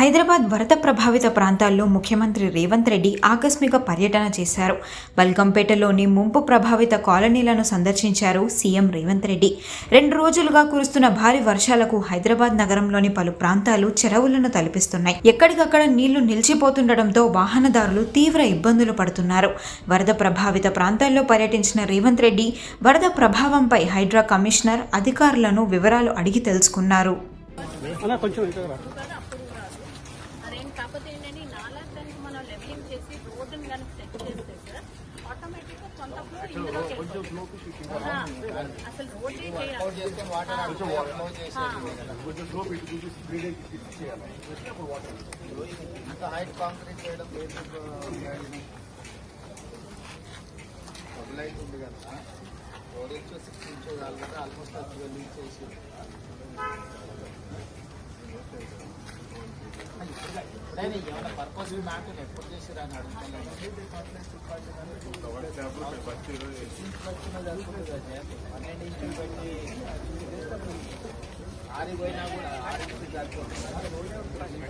హైదరాబాద్ వరద ప్రభావిత ప్రాంతాల్లో ముఖ్యమంత్రి రేవంత్ రెడ్డి ఆకస్మిక పర్యటన చేశారు. బల్కంపేటలోని ముంపు ప్రభావిత కాలనీలను సందర్శించారు సీఎం రేవంత్ రెడ్డి. రెండు రోజులుగా కురుస్తున్న భారీ వర్షాలకు హైదరాబాద్ నగరంలోని పలు ప్రాంతాలు చెరువులను తలపిస్తున్నాయి. ఎక్కడికక్కడ నీళ్ళు నిలిచిపోతుండటంతో వాహనదారులు తీవ్ర ఇబ్బందులు పడుతున్నారు. వరద ప్రభావిత ప్రాంతాల్లో పర్యటించిన రేవంత్ రెడ్డి వరద ప్రభావంపై హైడ్రా కమిషనర్ అధికారులను వివరాలు అడిగి తెలుసుకున్నారు. కొంచెం కాకపోతే ఏంటంటే ఈ నాలా దానికి మనం లెవెలింగ్ చేసి రోడ్డుని కనుక సెట్ చేస్తే సార్ ఆటోమేటిక్గా కొంత ఫ్లో ఇందులోకి వెళ్ళిపోతుంది. అసలు రోడ్డే చేయాలి. కదా. Four inch six inch almost twelve inch చేసి. ఆరిపోయినా కూడా ఆరు ఇంచులు సరిపోతుంది